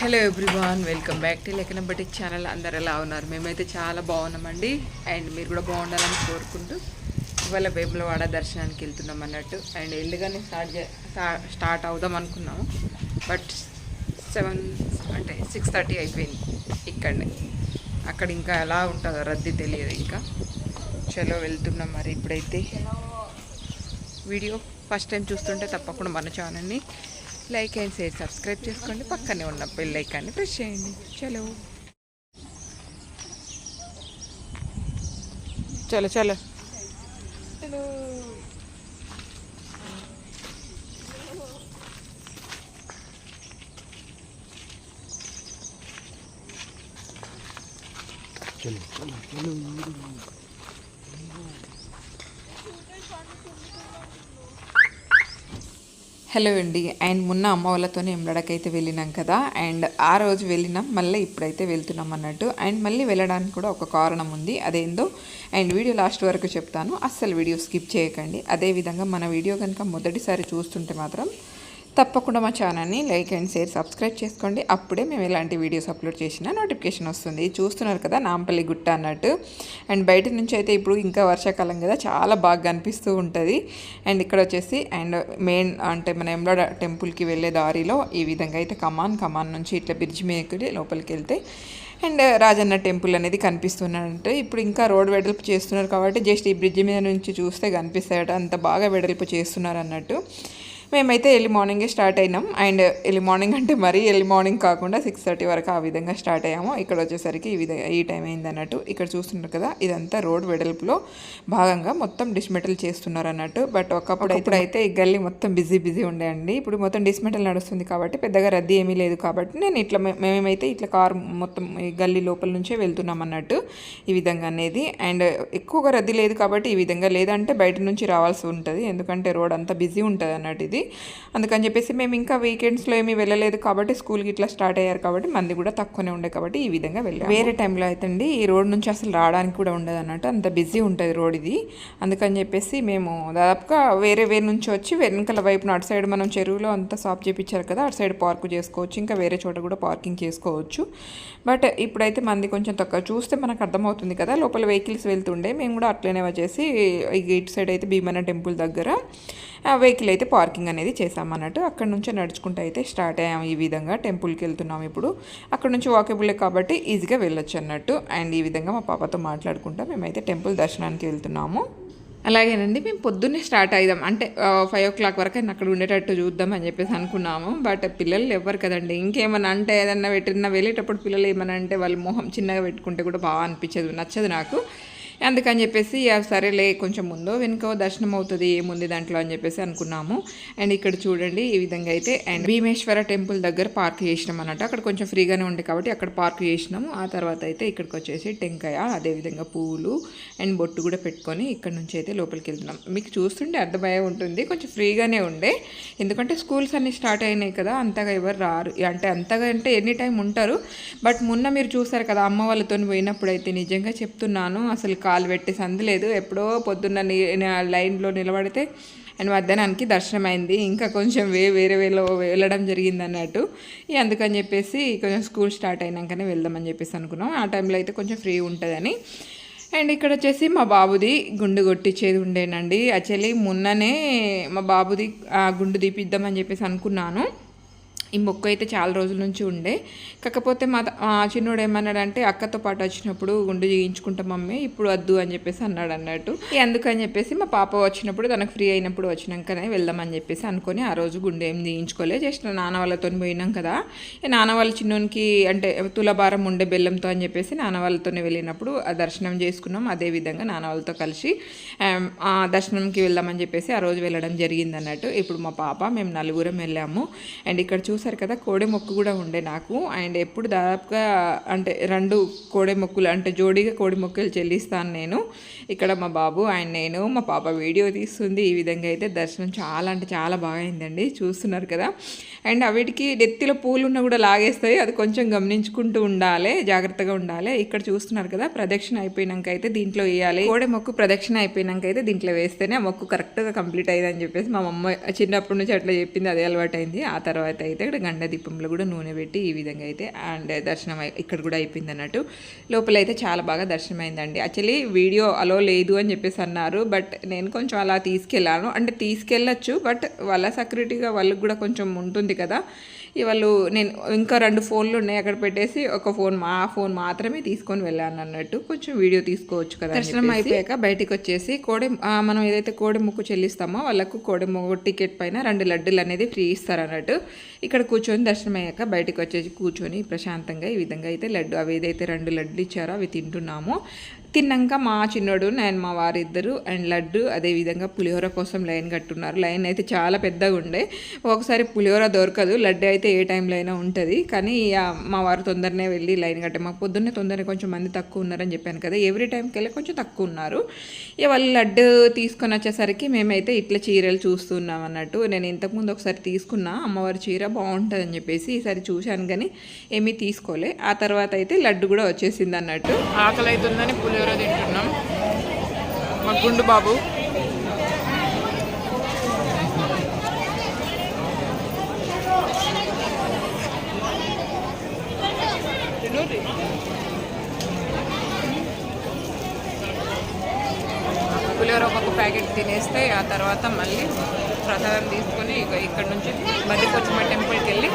Hello everyone welcome back to లెక్కన బట్టి channel అందరు ఎలా ఉన్నారు? మేమైతే చాలా బాగున్నామండి. అండ్ మీరు కూడా బాగుండాలని కోరుకుంటూ ఇవాళ వేములవాడ దర్శనానికి వెళ్తున్నాం అన్నట్టు. అండ్ వెళ్ళగానే స్టార్ట్ చే స్టార్ట్ అవుదాం అనుకున్నాము. బట్ సెవెన్ అంటే సిక్స్ థర్టీ అయిపోయింది ఇక్కడనే. అక్కడ ఇంకా ఎలా ఉంటుందో రద్దీ తెలియదు ఇంకా. చలో వెళ్తున్నాం మరి ఇప్పుడైతే. వీడియో ఫస్ట్ టైం చూస్తుంటే తప్పకుండా మన ఛానల్ని లైక్ అండ్ షేర్ సబ్స్క్రైబ్ చేసుకోండి. పక్కనే ఉన్న బెల్ ఐకాన్ని ప్రెస్ చేయండి. చలో. చలో చలో. చలో. హలో అండి. అండ్ మొన్న అమ్మ వాళ్ళతోనే ఎమ్మడకైతే వెళ్ళినాం కదా. అండ్ ఆ రోజు వెళ్ళినాం. మళ్ళీ ఇప్పుడైతే వెళ్తున్నాం అన్నట్టు. అండ్ మళ్ళీ వెళ్ళడానికి కూడా ఒక కారణం ఉంది. అదేందో. అండ్ వీడియో లాస్ట్ వరకు చెప్తాను. అస్సలు వీడియో స్కిప్ చేయకండి. అదేవిధంగా మన వీడియో కనుక మొదటిసారి చూస్తుంటే మాత్రం తప్పకుండా మా ఛానల్ని లైక్ అండ్ షేర్ సబ్స్క్రైబ్ చేసుకోండి. అప్పుడే మేము ఎలాంటి వీడియోస్ అప్లోడ్ చేసినా నోటిఫికేషన్ వస్తుంది. చూస్తున్నారు కదా నాంపల్లి గుట్ట అన్నట్టు. అండ్ బయట నుంచి అయితే ఇప్పుడు ఇంకా వర్షాకాలం కదా చాలా బాగా కనిపిస్తూ ఉంటుంది. అండ్ ఇక్కడ వచ్చేసి అండ్ మెయిన్ అంటే మన ఎమ్లాడ టెంపుల్కి వెళ్ళే దారిలో ఈ విధంగా అయితే కమాన్ కమాన్ నుంచి ఇట్లా బ్రిడ్జ్ మీదకి లోపలికి వెళ్తే అండ్ రాజన్న టెంపుల్ అనేది కనిపిస్తున్నాడంటే ఇప్పుడు ఇంకా రోడ్ వెడల్పు చేస్తున్నారు కాబట్టి జస్ట్ ఈ బ్రిడ్జ్ మీద నుంచి చూస్తే కనిపిస్తాయట. అంత బాగా వెడల్పు చేస్తున్నారు అన్నట్టు. మేమైతే ఎర్లీ మార్నింగే స్టార్ట్ అయినాం. అండ్ ఎర్లీ మార్నింగ్ అంటే మరీ ఎర్లీ మార్నింగ్ కాకుండా సిక్స్ థర్టీ వరకు ఆ విధంగా స్టార్ట్ అయ్యాము. ఇక్కడ వచ్చేసరికి ఈ విధంగా ఈ టైం అయింది అన్నట్టు ఇక్కడ చూస్తున్నారు కదా ఇదంతా రోడ్ వెడల్పులో భాగంగా మొత్తం డిస్మెటల్ చేస్తున్నారు అన్నట్టు బట్ ఒకప్పుడు ఇప్పుడు అయితే ఈ గల్లీ మొత్తం బిజీ బిజీ ఉండే అండి. ఇప్పుడు మొత్తం డిస్మెటల్ నడుస్తుంది కాబట్టి పెద్దగా రద్దీ ఏమీ లేదు కాబట్టి నేను ఇట్లా మేమైతే ఇట్లా కార్ మొత్తం ఈ గల్లీ లోపల నుంచే వెళ్తున్నాం అన్నట్టు ఈ విధంగా అనేది. అండ్ ఎక్కువగా రద్దీ లేదు కాబట్టి ఈ విధంగా లేదంటే బయట నుంచి రావాల్సి ఉంటుంది. ఎందుకంటే రోడ్ అంతా బిజీ ఉంటుంది అన్నట్టు ఇది. అందుకని చెప్పేసి మేము ఇంకా వీకెండ్స్లో ఏమీ వెళ్ళలేదు కాబట్టి స్కూల్కి ఇట్లా స్టార్ట్ అయ్యారు కాబట్టి మంది కూడా తక్కువనే ఉండే కాబట్టి ఈ విధంగా వెళ్ళాము. వేరే టైంలో అయితే అండి ఈ రోడ్ నుంచి అసలు రావడానికి కూడా ఉండదు అన్నట్టు అంత బిజీ ఉంటుంది రోడ్ ఇది. అందుకని చెప్పేసి మేము దాదాపుగా వేరే వేరే నుంచి వచ్చి వెనకల వైపున అటు సైడ్ మనం చెరువులో అంతా షాప్ చేపించారు కదా అటు సైడ్ పార్క్ చేసుకోవచ్చు ఇంకా వేరే చోట కూడా పార్కింగ్ చేసుకోవచ్చు. బట్ ఇప్పుడైతే మంది కొంచెం తక్కువ చూస్తే మనకు అర్థమవుతుంది కదా లోపల వెహికల్స్ వెళ్తుండే మేము కూడా అట్లనే వచ్చేసి ఇటు సైడ్ అయితే భీమన టెంపుల్ దగ్గర వెహికల్ అయితే పార్కింగ్ అనేది చేసామన్నట్టు అక్కడ నుంచే నడుచుకుంటూ అయితే స్టార్ట్ అయ్యాము ఈ విధంగా. టెంపుల్కి వెళ్తున్నాం ఇప్పుడు. అక్కడ నుంచి వాకబులే కాబట్టి ఈజీగా వెళ్ళొచ్చు అన్నట్టు. అండ్ ఈ విధంగా మా పాపతో మాట్లాడుకుంటా మేమైతే టెంపుల్ దర్శనానికి వెళ్తున్నాము. అలాగేనండి మేము పొద్దున్నే స్టార్ట్ అయిదాం. అంటే ఫైవ్ ఓ క్లాక్ వరకు అయినా అక్కడ ఉండేటట్టు చూద్దాం అని చెప్పేసి అనుకున్నాము. బట్ పిల్లలు ఎవ్వరు కదండి. ఇంకేమన్నా అంటే ఏదన్నా పెట్టినా వెళ్ళేటప్పుడు పిల్లలు ఏమన్నా అంటే వాళ్ళు మొహం చిన్నగా పెట్టుకుంటే కూడా బాగా అనిపించదు నచ్చదు నాకు. అందుకని చెప్పేసి సరేలే కొంచెం ముందో వెనుకో దర్శనం అవుతుంది ఏముంది దాంట్లో అని చెప్పేసి అనుకున్నాము. అండ్ ఇక్కడ చూడండి ఈ విధంగా అయితే అండ్ భీమేశ్వర టెంపుల్ దగ్గర పార్క్ చేసినాం అన్నట్టు అక్కడ కొంచెం ఫ్రీగానే ఉండే కాబట్టి అక్కడ పార్క్ చేసినాము. ఆ తర్వాత అయితే ఇక్కడికి వచ్చేసి టెంకాయ అదేవిధంగా పువ్వులు అండ్ బొట్టు కూడా పెట్టుకొని ఇక్కడ నుంచి అయితే లోపలికి వెళ్తున్నాం. మీకు చూస్తుంటే అర్థమయ్యే ఉంటుంది కొంచెం ఫ్రీగానే ఉండే. ఎందుకంటే స్కూల్స్ అన్ని స్టార్ట్ అయినాయి కదా అంతగా ఎవరు రారు. అంటే అంతగా అంటే ఎనీ టైం ఉంటారు. బట్ మొన్న మీరు చూసారు కదా అమ్మ వాళ్ళతో పోయినప్పుడు అయితే నిజంగా చెప్తున్నాను అసలు కాలు పెట్టే సంది లేదు. ఎప్పుడో పొద్దున్న లైన్లో నిలబడితే అండ్ మధ్యాహ్నానికి దర్శనం అయింది ఇంకా కొంచెం వే వేరే వేలో వెళ్ళడం జరిగింది అన్నట్టు అందుకని చెప్పేసి కొంచెం స్కూల్ స్టార్ట్ అయినాకనే వెళ్దామని చెప్పేసి అనుకున్నాం. ఆ టైంలో అయితే కొంచెం ఫ్రీ ఉంటుందని. అండ్ ఇక్కడ వచ్చేసి మా బాబుది గుండు కొట్టించేది ఉండేనండి. యాక్చువల్లీ మొన్ననే మా బాబుది ఆ గుండు తీపిద్దామని చెప్పేసి అనుకున్నాను. ఈ మొక్క అయితే చాలా రోజుల నుంచి ఉండే. కాకపోతే మా చిన్నోడు ఏమన్నాడంటే అక్కతో పాటు వచ్చినప్పుడు గుండు చేయించుకుంటాం మమ్మీ ఇప్పుడు వద్దు అని చెప్పేసి అన్నాడు అన్నట్టు. ఎందుకని అందుకని చెప్పేసి మా పాప వచ్చినప్పుడు తనకు ఫ్రీ అయినప్పుడు వచ్చినాకనే వెళ్దామని చెప్పేసి అనుకొని ఆ రోజు గుండె ఏం చేయించుకోలే. జస్ట్ నాన్న వాళ్ళతో పోయినాం కదా. నాన్న వాళ్ళ చిన్నోనికి అంటే తులభారం ఉండే బెల్లంతో అని చెప్పేసి నాన్న వాళ్ళతోనే వెళ్ళినప్పుడు ఆ దర్శనం చేసుకున్నాం. అదే విధంగా నాన్న వాళ్ళతో కలిసి ఆ దర్శనంకి వెళ్దామని చెప్పేసి ఆ రోజు వెళ్ళడం జరిగింది అన్నట్టు. ఇప్పుడు మా పాప మేము నలుగురం వెళ్ళాము. అండ్ ఇక్కడ చూసారు కదా కోడె మొక్కు కూడా ఉండే నాకు. అండ్ ఎప్పుడు దాదాపుగా అంటే రెండు కోడె మొక్కులు అంటే జోడీగా కోడి మొక్కులు చెల్లిస్తాను నేను. ఇక్కడ మా బాబు అండ్ నేను మా పాప వీడియో తీస్తుంది. ఈ విధంగా అయితే దర్శనం చాలా అంటే చాలా బాగా అయిందండి. చూస్తున్నారు కదా. అండ్ అవిటికి నెత్తిలో పూలు ఉన్నా కూడా లాగేస్తాయి. అది కొంచెం గమనించుకుంటూ ఉండాలి జాగ్రత్తగా ఉండాలి. ఇక్కడ చూస్తున్నారు కదా ప్రదక్షిణ అయిపోయినాక అయితే దీంట్లో వేయాలి. కోడె మొక్కు ప్రదక్షిణ అయిపోయినాక అయితే దీంట్లో వేస్తేనే ఆ మొక్కు కరెక్ట్గా కంప్లీట్ అయ్యిందని చెప్పేసి మా మమ్మ చిన్నప్పటి నుంచి అట్లా చెప్పింది. అదే అలవాటు అయింది ఆ తర్వాత అయితే ఇక్కడ గండ దీపంలో కూడా నూనె పెట్టి ఈ విధంగా అయితే అండ్ దర్శనం ఇక్కడ కూడా అయిపోయింది అన్నట్టు. లోపల అయితే చాలా బాగా దర్శనం అయిందండి యాక్చువల్లీ వీడియో అలో లేదు అని చెప్పేసి అన్నారు బట్ నేను కొంచెం అలా తీసుకెళ్ళాను. అంటే తీసుకెళ్ళచ్చు బట్ వాళ్ళ సెక్యూరిటీగా వాళ్ళకి కూడా కొంచెం ఉంటుంది కదా. ఈ వాళ్ళు నేను ఇంకా రెండు ఫోన్లు ఉన్నాయి అక్కడ పెట్టేసి ఒక ఫోన్ మా ఫోన్ మాత్రమే తీసుకొని వెళ్ళాను అన్నట్టు. కొంచెం వీడియో తీసుకోవచ్చు కదా దర్శనం అయిపోయాక బయటికి వచ్చేసి కోడి మనం ఏదైతే కోడి ముక్కు చెల్లిస్తామో వాళ్ళకు కోడి ముక్కు టికెట్ పైన రెండు లడ్డులు అనేది ఫ్రీ ఇస్తారు అన్నట్టు. ఇక్కడ కూర్చొని దర్శనం అయ్యాక బయటికి వచ్చేసి కూర్చొని ప్రశాంతంగా ఈ విధంగా అయితే లడ్డు అవి ఏదైతే రెండు లడ్డు ఇచ్చారో అవి తింటున్నాము. తిన్నాక మా చిన్నోడు నేను మా వారిద్దరు అండ్ లడ్డు అదే విధంగా పులిహోర కోసం లైన్ కట్టున్నారు. లైన్ అయితే చాలా పెద్దగా ఉండే. ఒకసారి పులిహోర దొరకదు లడ్డు అయితే ఏ టైంలో అయినా ఉంటుంది. కానీ మా వారు తొందరనే వెళ్ళి లైన్ కట్టే మాకు పొద్దున్నే తొందరనే కొంచెం మంది తక్కువ ఉన్నారని చెప్పాను కదా. ఎవ్రీ టైంకి వెళ్ళి కొంచెం తక్కువ ఉన్నారు. ఇక వాళ్ళు లడ్డు తీసుకొని వచ్చేసరికి మేమైతే ఇట్లా చీరలు చూస్తున్నాం అన్నట్టు. నేను ఇంతకుముందు ఒకసారి తీసుకున్నా అమ్మవారి చీర బాగుంటుంది అని చెప్పేసి ఈసారి చూశాను కానీ ఏమీ తీసుకోలే. ఆ తర్వాత అయితే లడ్డు కూడా వచ్చేసింది అన్నట్టు. ఆకలి అవుతుందని పులిహోర తింటున్నాం. మా గుండు బాబు. పులిహోర ఒక్కొక్క ప్యాకెట్ తినేస్తే ఆ తర్వాత మళ్ళీ ప్రసాదం తీసుకొని ఇక ఇక్కడ నుంచి మధ్యకొచ్చిమ టెంపుల్కి వెళ్ళి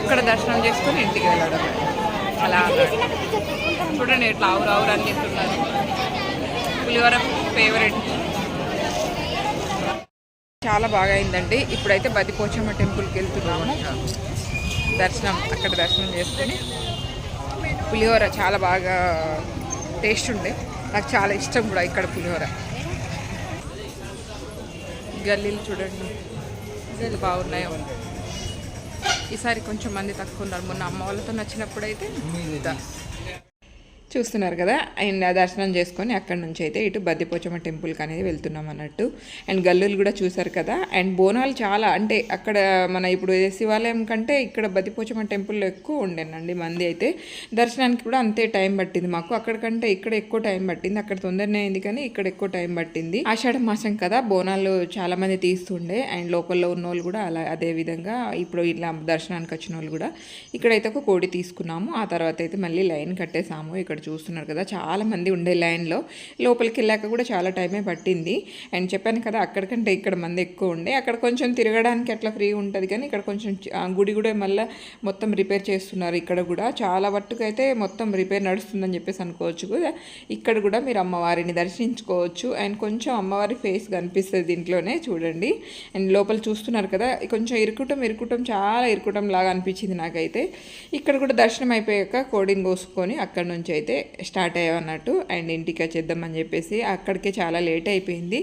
అక్కడ దర్శనం చేసుకొని ఇంటికి వెళ్ళడం. అలా. అన్నట్టు. చూడండి ఇట్లా ఆవురు ఆవురు అని చెప్తున్నారు. పులిహోర ఫేవరెట్ చాలా బాగా అయిందండి. ఇప్పుడైతే బదిపోచమ్మ టెంపుల్కి వెళ్తున్నాము. దర్శనం అక్కడ దర్శనం చేసుకొని పులిహోర చాలా బాగా టేస్ట్ ఉండే. నాకు చాలా ఇష్టం కూడా ఇక్కడ పులిహోర. గల్లీలు చూడండి. గల్లీలు బాగున్నాయో. ఈసారి కొంచెం మంది తక్కువ ఉన్నారు. మొన్న అమ్మ వాళ్ళతో నచ్చినప్పుడు అయితే చూస్తున్నారు కదా అండ్ ఆ దర్శనం చేసుకొని అక్కడ నుంచి అయితే ఇటు బద్దిపోచమ్మ టెంపుల్కి అనేది వెళ్తున్నాం అన్నట్టు. అండ్ గల్లులు కూడా చూసారు కదా అండ్ బోనాలు చాలా అంటే అక్కడ మన ఇప్పుడు శివాలయం కంటే ఇక్కడ బద్దిపోచమ్మ టెంపుల్లో ఎక్కువ ఉండేనండి మంది అయితే. దర్శనానికి కూడా అంతే టైం పట్టింది మాకు. అక్కడికంటే ఇక్కడ ఎక్కువ టైం పట్టింది అక్కడ తొందరనే అయింది కానీ ఇక్కడ ఎక్కువ టైం పట్టింది. ఆషాఢ మాసం కదా బోనాలు చాలా మంది తీస్తుండే అండ్ లోపల ఉన్న వాళ్ళు కూడా అలా అదే విధంగా ఇప్పుడు ఇలా దర్శనానికి వచ్చిన వాళ్ళు కూడా. ఇక్కడైతే ఒక కోడి తీసుకున్నాము ఆ తర్వాత అయితే మళ్ళీ లైన్ కట్టేసాము ఇక్కడ చూస్తున్నారు కదా చాలా మంది ఉండే లైన్లో. లోపలికి వెళ్ళాక కూడా చాలా టైమే పట్టింది. అండ్ చెప్పాను కదా అక్కడికంటే ఇక్కడ మంది ఎక్కువ ఉండే. అక్కడ కొంచెం తిరగడానికి అట్లా ఫ్రీ ఉంటుంది కానీ ఇక్కడ కొంచెం గుడి కూడా మళ్ళీ మొత్తం రిపేర్ చేస్తున్నారు ఇక్కడ కూడా. చాలా మట్టుకు అయితే మొత్తం రిపేర్ నడుస్తుందని చెప్పేసి అనుకోవచ్చు కూడా. ఇక్కడ కూడా మీరు అమ్మవారిని దర్శించుకోవచ్చు. అండ్ కొంచెం అమ్మవారి ఫేస్ కనిపిస్తుంది దీంట్లోనే చూడండి. అండ్ లోపల చూస్తున్నారు కదా కొంచెం ఇరుకుటం ఇరుకుటం చాలా ఇరుకుటం లాగా అనిపించింది నాకైతే. ఇక్కడ కూడా దర్శనం అయిపోయాక కోడిని కోసుకొని అక్కడ నుంచి అయితే స్టార్ట్ అయ్యామన్నట్టు అండ్ ఇంటికి వచ్చేద్దామని చెప్పేసి అక్కడికే చాలా లేట్ అయిపోయింది.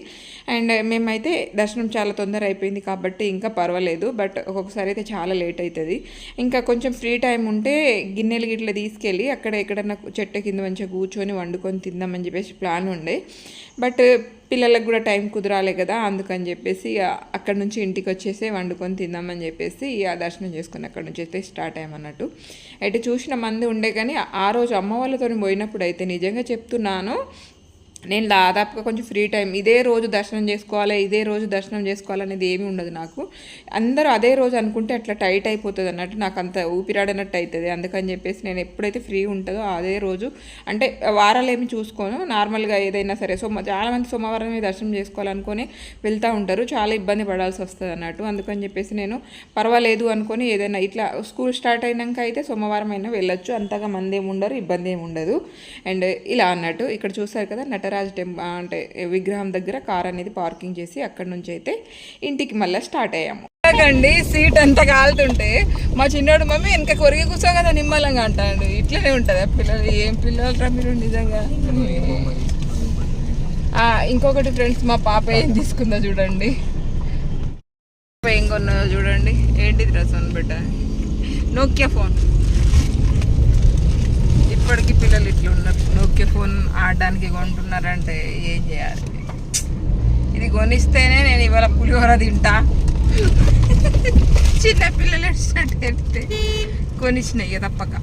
అండ్ మేమైతే దర్శనం చాలా తొందర అయిపోయింది కాబట్టి ఇంకా పర్వాలేదు బట్ ఒక్కొక్కసారి అయితే చాలా లేట్ అవుతుంది ఇంకా కొంచెం ఫ్రీ టైం ఉంటే గిన్నెలు గిట్ల తీసుకెళ్ళి అక్కడ ఎక్కడన్నా చెట్టు కింద మంచిగా కూర్చొని వండుకొని తిందామని చెప్పేసి ప్లాన్ ఉండే. బట్ పిల్లలకు కూడా టైం కుదరాలే కదా అందుకని చెప్పేసి ఇక అక్కడ నుంచి ఇంటికి వచ్చేసి వండుకొని తిందామని చెప్పేసి ఇక దర్శనం చేసుకుని అక్కడ నుంచి అయితే స్టార్ట్ అయ్యామన్నట్టు. అయితే చూసిన మంది ఉండే కానీ ఆ రోజు అమ్మ వాళ్ళతో పోయినప్పుడు అయితే నిజంగా చెప్తున్నాను నేను దాదాపుగా కొంచెం ఫ్రీ టైం ఇదే రోజు దర్శనం చేసుకోవాలి ఇదే రోజు దర్శనం చేసుకోవాలనేది ఏమీ ఉండదు నాకు. అందరూ అదే రోజు అనుకుంటే అట్లా టైట్ అయిపోతుంది అన్నట్టు నాకు అంత ఊపిరాడనట్టు అవుతుంది అందుకని చెప్పేసి నేను ఎప్పుడైతే ఫ్రీ ఉంటుందో అదే రోజు అంటే వారాలు ఏమి చూసుకోను. నార్మల్గా ఏదైనా సరే సో చాలామంది సోమవారమే దర్శనం చేసుకోవాలనుకొని వెళ్తూ ఉంటారు. చాలా ఇబ్బంది పడాల్సి వస్తుంది అన్నట్టు. అందుకని చెప్పేసి నేను పర్వాలేదు అనుకొని ఏదైనా ఇట్లా స్కూల్ స్టార్ట్ అయినాక అయితే సోమవారం అయినా వెళ్ళొచ్చు. అంతగా మంది ఏమి ఉండరు ఇబ్బంది ఏమి ఉండదు. అండ్ ఇలా అన్నట్టు ఇక్కడ చూసారు కదా నటరాజ్ టెంప్ అంటే విగ్రహం దగ్గర కార్ అనేది పార్కింగ్ చేసి అక్కడ నుంచి అయితే ఇంటికి మళ్ళీ స్టార్ట్ అయ్యాము. అండి సీట్ అంతా కాలుతుంటే మా చిన్నోడు మమ్మీ వెనక కొరిగి కూర్చో కదా నిమ్మలంగా అంటాడు. ఇట్లనే ఉంటుంది పిల్లలు? ఏం పిల్లలు రా మీరు నిజంగా? ఇంకొకటి ఫ్రెండ్స్ మా పాప ఏం తీసుకుందో చూడండి. పాప ఏం కొన్నదో చూడండి. ఏంటిది రసం బిడ్డ? Nokia phone. ఇప్పటికీ పిల్లలు ఇట్లా ఉన్నారు నోకియా ఫోన్ ఆడడానికి కొంటున్నారంటే ఏం చేయాలి? ఇది కొనిస్తేనే నేను ఇవాళ పులిహోర తింటా. చిన్న పిల్లలు ఎడితే కొనిచ్చినాయి ఇక తప్పక.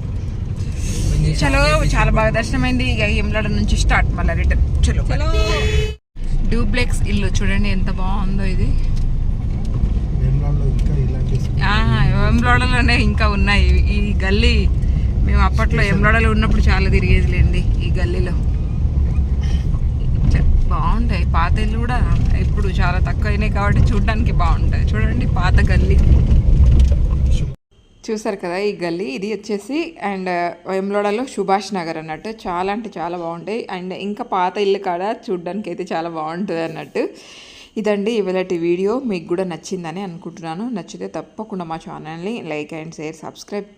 చలో చాలా బాగా దర్శనమైంది. ఇక ఎమ్లాడ నుంచి స్టార్ట్ మళ్ళీ రిటర్న్. చలో డూప్లెక్స్ ఇల్లు చూడండి ఎంత బాగుందో ఇది. వేములవాడలో ఇంకా ఇలాంటి ఆహా, ఓ వెంబ్లాడలోనే ఇంకా ఉన్నాయి. ఈ గల్లీ మేము అప్పట్లో ఎంబ్లాడలో ఉన్నప్పుడు చాలా తిరిగేదిలేండి ఈ గల్లీలో. బాగుంటాయి. పాత ఇల్లు కూడా ఇప్పుడు చాలా తక్కువ అయినాయి కాబట్టి చూడడానికి బాగుంటాయి. చూడండి పాత గల్లీ. చూసారు కదా ఈ గల్లీ? ఇది వచ్చేసి అండ్ వెమ్లోడలో సుభాష్ నగర్ అన్నట్టు. చాలా అంటే చాలా బాగుంటాయి. అండ్ ఇంకా పాత ఇల్లు కాడ చూడడానికి అయితే చాలా బాగుంటుంది అన్నట్టు ఇదండి ఇవాళటి వీడియో. మీకు కూడా నచ్చిందని అనుకుంటున్నాను. నచ్చితే తప్పకుండా మా ఛానల్ని లైక్ అండ్ షేర్ సబ్స్క్రైబ్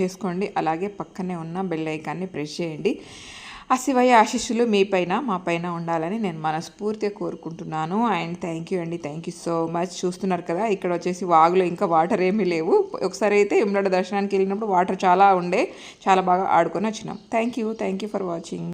చేసుకోండి. అలాగే పక్కనే ఉన్న బెల్ ఐకాన్ని ప్రెస్ చేయండి. ఆ శివయ్య ఆశీస్సులు మీ పైన మా పైన ఉండాలని నేను మనస్ఫూర్తిగా కోరుకుంటున్నాను. అండ్ థ్యాంక్ యూ అండి. Thank you so much. చూస్తున్నారు కదా ఇక్కడ వచ్చేసి వాగులో ఇంకా వాటర్ ఏమీ లేవు. ఒకసారి అయితే ఇమ్మడ దర్శనానికి వెళ్ళినప్పుడు వాటర్ చాలా ఉండే. చాలా బాగా ఆడుకొని వచ్చినాం. Thank you. Thank you for watching.